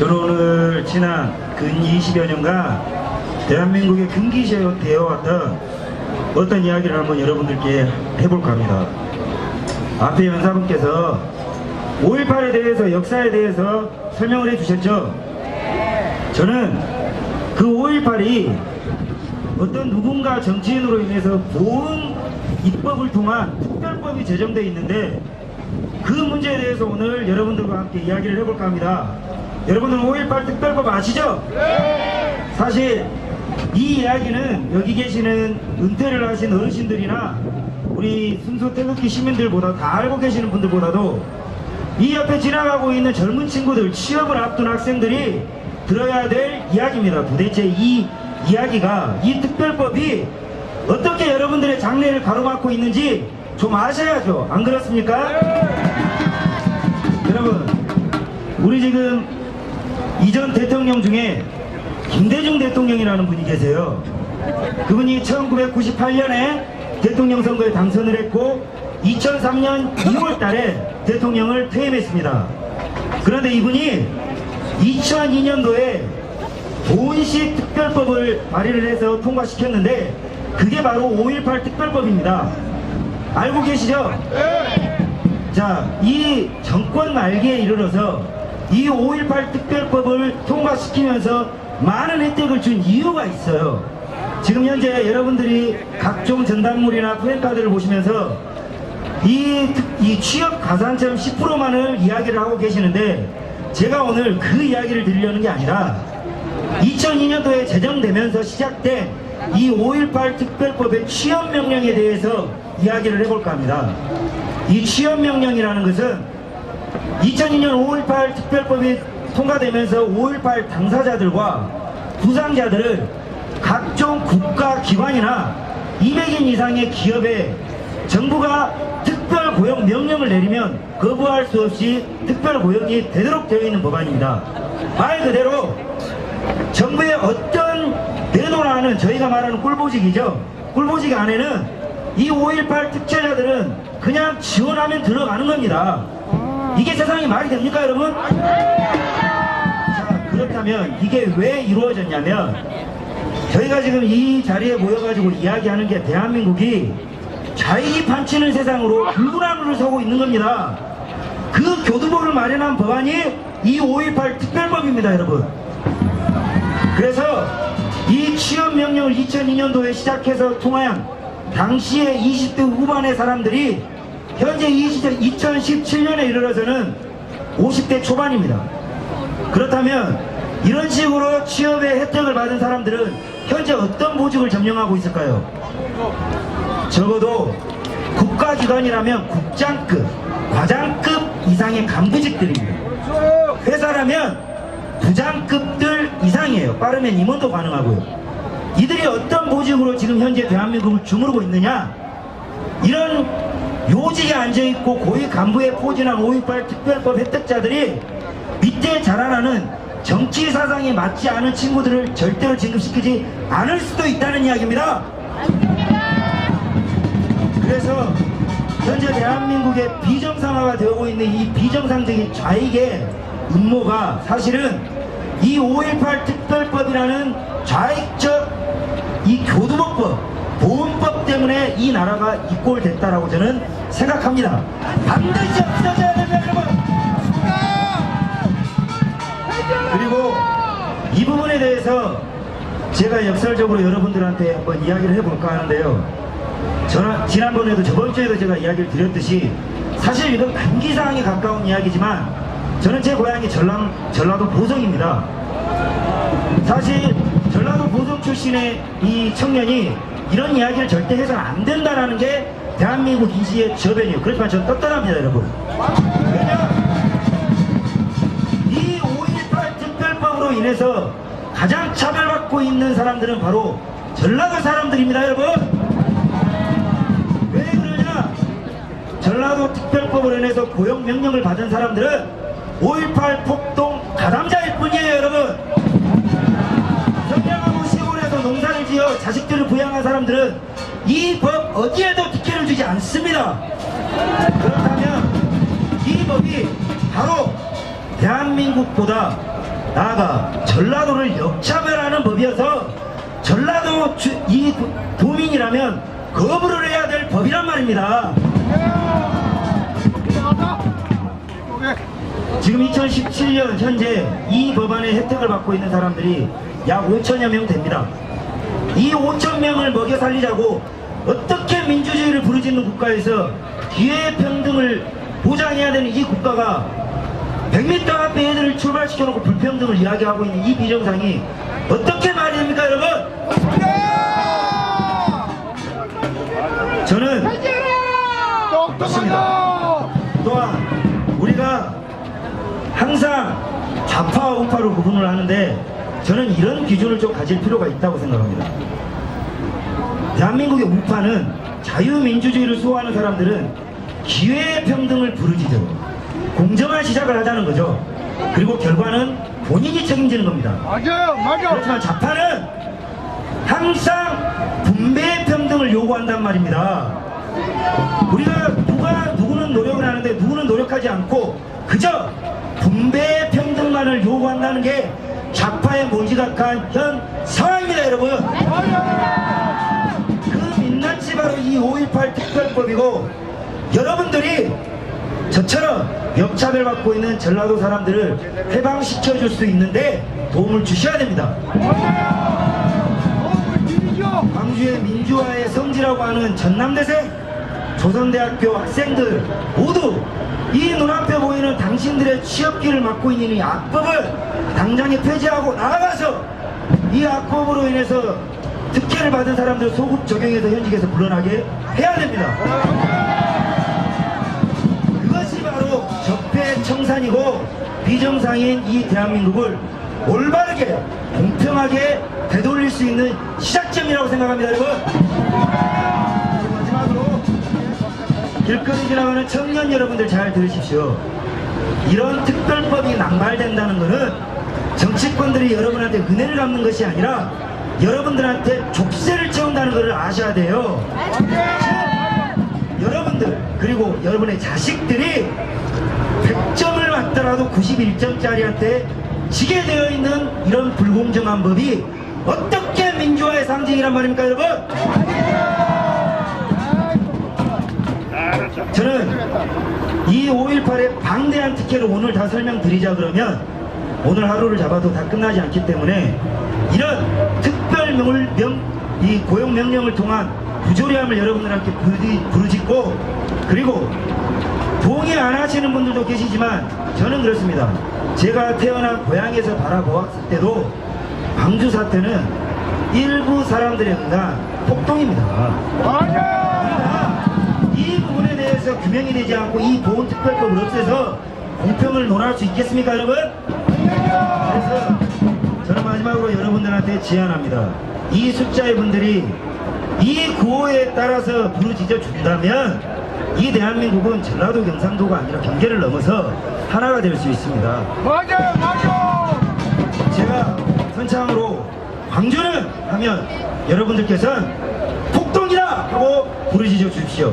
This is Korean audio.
저는 오늘 지난 근 20여 년간 대한민국의 금기시에 되어 왔던 어떤 이야기를 한번 여러분들께 해볼까 합니다. 앞에 연사분께서 5.18에 대해서 역사에 대해서 설명을 해주셨죠. 저는 그 5.18이 어떤 누군가 정치인으로 인해서 좋은 입법을 통한 특별법이 제정되어 있는데 그 문제에 대해서 오늘 여러분들과 함께 이야기를 해볼까 합니다. 여러분들 5.18 특별법 아시죠? 사실 이 이야기는 여기 계시는 은퇴를 하신 어르신들이나 우리 순수 태극기 시민들보다 다 알고 계시는 분들보다도 이 옆에 지나가고 있는 젊은 친구들 취업을 앞둔 학생들이 들어야 될 이야기입니다. 도대체 이 이야기가 이 특별법이 어떻게 여러분들의 장래를 가로막고 있는지 좀 아셔야죠. 안 그렇습니까? 여러분 우리 지금 이전 대통령 중에 김대중 대통령이라는 분이 계세요. 그분이 1998년에 대통령 선거에 당선을 했고 2003년 2월 달에 대통령을 퇴임했습니다. 그런데 이분이 2002년도에 도은식 특별법을 발의를 해서 통과시켰는데 그게 바로 5.18 특별법입니다. 알고 계시죠? 자, 이 정권 말기에 이르러서 이 5.18 특별법을 통과시키면서 많은 혜택을 준 이유가 있어요. 지금 현재 여러분들이 각종 전단물이나 프랜카드를 보시면서 이, 특- 이 취업 가산점 10%만을 이야기를 하고 계시는데 제가 오늘 그 이야기를 드리려는 게 아니라 2002년도에 제정되면서 시작된 이 5.18 특별법의 취업 명령에 대해서 이야기를 해볼까 합니다. 이 취업 명령이라는 것은 2002년 5.18 특별법이 통과되면서 5.18 당사자들과 부상자들을 각종 국가기관이나 200인 이상의 기업에 정부가 특별 고용 명령을 내리면 거부할 수 없이 특별 고용이 되도록 되어 있는 법안입니다. 말 그대로 정부의 어떤 하는 저희가 말하는 꿀보직이죠. 꿀보직 안에는 이 5.18 특채자들은 그냥 지원하면 들어가는 겁니다. 이게 세상에 말이 됩니까, 여러분? 자, 그렇다면 이게 왜 이루어졌냐면 저희가 지금 이 자리에 모여가지고 이야기하는 게 대한민국이 자익이 판치는 세상으로 불구나무를 서고 있는 겁니다. 그 교두보를 마련한 법안이 이 5.18 특별법입니다, 여러분. 그래서 이 취업 명령을 2002년도에 시작해서 통한 당시에 20대 후반의 사람들이 현재 20, 2017년에 이르러서는 50대 초반입니다. 그렇다면 이런 식으로 취업의 혜택을 받은 사람들은 현재 어떤 보직을 점령하고 있을까요? 적어도 국가기관이라면 국장급, 과장급 이상의 간부직들입니다. 회사라면 부장급들 이상이에요. 빠르면 임원도 가능하고요. 이들이 어떤 보직으로 지금 현재 대한민국을 주무르고 있느냐? 이런 요직에 앉아있고 고위 간부에 포진한 5.18 특별법 혜택자들이 밑에 자라나는 정치 사상에 맞지 않은 친구들을 절대로 진급시키지 않을 수도 있다는 이야기입니다. 그래서 현재 대한민국의 비정상화가 되고 있는 이 비정상적인 좌익의 음모가 사실은 이 5.18 특별법이라는 좌익적 이 교두법법, 보훈법 때문에 이 나라가 이꼴됐다라고 저는 생각합니다. 반드시 없어져야 됩니다, 여러분. 그리고 이 부분에 대해서 제가 역설적으로 여러분들한테 한번 이야기를 해볼까 하는데요. 저는 지난번에도 저번 주에도 제가 이야기를 드렸듯이 사실 이건 금기사항에 가까운 이야기지만 저는 제 고향이 전남, 전라도 보성입니다. 사실 전라도 보성 출신의 이 청년이 이런 이야기를 절대 해서는 안 된다라는 게 대한민국 인지의 저변이에요. 그렇지만 저는 떳떳합니다, 여러분. 왜냐? 이 5.18 특별법으로 인해서 가장 차별받고 있는 사람들은 바로 전라도 사람들입니다, 여러분. 왜 그러냐? 전라도 특별법으로 인해서 고용 명령을 받은 사람들은 5.18 부양한 사람들은 이 법 어디에도 특혜를 주지 않습니다. 그렇다면 이 법이 바로 대한민국보다 나아가 전라도를 역차별하는 법이어서 전라도 주- 이 도- 도민이라면 거부를 해야 될 법이란 말입니다. 지금 2017년 현재 이 법안의 혜택을 받고 있는 사람들이 약 5천여 명 됩니다. 이 5천 명을 먹여 살리자고 어떻게 민주주의를 부르짖는 국가에서 기회 평등을 보장해야 되는 이 국가가 100m 앞에 애들을 출발시켜놓고 불평등을 이야기하고 있는 이 비정상이 어떻게 말이 됩니까 여러분? 저는 똑똑하다! 또한 우리가 항상 좌파와 우파로 구분을 하는데 저는 이런 기준을 좀 가질 필요가 있다고 생각합니다. 대한민국의 우파는 자유민주주의를 수호하는 사람들은 기회평등을 부르짖어 공정한 시작을 하자는 거죠. 그리고 결과는 본인이 책임지는 겁니다. 맞아요, 맞아! 그렇지만 좌파는 항상 분배 평등을 요구한단 말입니다. 우리가 누가 누구는 노력을 하는데 누구는 노력하지 않고 그저 분배 평등만을 요구한다는 게 좌파의 모지각한 현 상황입니다, 여러분. 그 민낯이 바로 이 5.18 특별법이고 여러분들이 저처럼 역차별 받고 있는 전라도 사람들을 해방시켜 줄 수 있는데 도움을 주셔야 됩니다. 광주의 민주화의 성지라고 하는 전남대생, 조선대학교 학생들 모두 이 눈앞에 보이는 당신들의 취업기를 막고 있는 이 악법을 당장에 폐지하고 나아가서 이 악법으로 인해서 특혜를 받은 사람들 소급 적용해서 현직에서 물러나게 해야 됩니다. 그것이 바로 적폐청산이고 비정상인 이 대한민국을 올바르게 공평하게 되돌릴 수 있는 시작점이라고 생각합니다 여러분 마지막으로 길거리 지나가는 청년 여러분들 잘 들으십시오 이런 특별법이 남발된다는 것은 정치권들이 여러분한테 은혜를 갚는 것이 아니라 여러분들한테 족쇄를 채운다는 것을 아셔야 돼요 여러분들 그리고 여러분의 자식들이 100점을 맞더라도 91점짜리한테 지게 되어 있는 이런 불공정한 법이 어떻게 민주화의 상징이란 말입니까 여러분? 저는 이 5.18의 방대한 특혜를 오늘 다 설명드리자 그러면 오늘 하루를 잡아도 다 끝나지 않기 때문에 이런 특별 명을 명, 이 고용 명령을 통한 부조리함을 여러분들한테 부르- 부르짖고 그리고 동의 안 하시는 분들도 계시지만 저는 그렇습니다. 제가 태어난 고향에서 바라보았을 때도 광주 사태는 일부 사람들에 의한 폭동입니다. 이 부분에 대해서 규명이 되지 않고 이 보훈특별법을 없애서 공평을 논할 수 있겠습니까 여러분? 그래서 저는 마지막으로 여러분들한테 제안합니다. 이 숫자의 분들이 이 구호에 따라서 부르짖어 준다면 이 대한민국은 전라도 경상도가 아니라 경계를 넘어서 하나가 될 수 있습니다. 맞아요, 맞아! 제가 선창으로 광주는 하면 여러분들께서는 폭동이다 하고 부르짖어 주십시오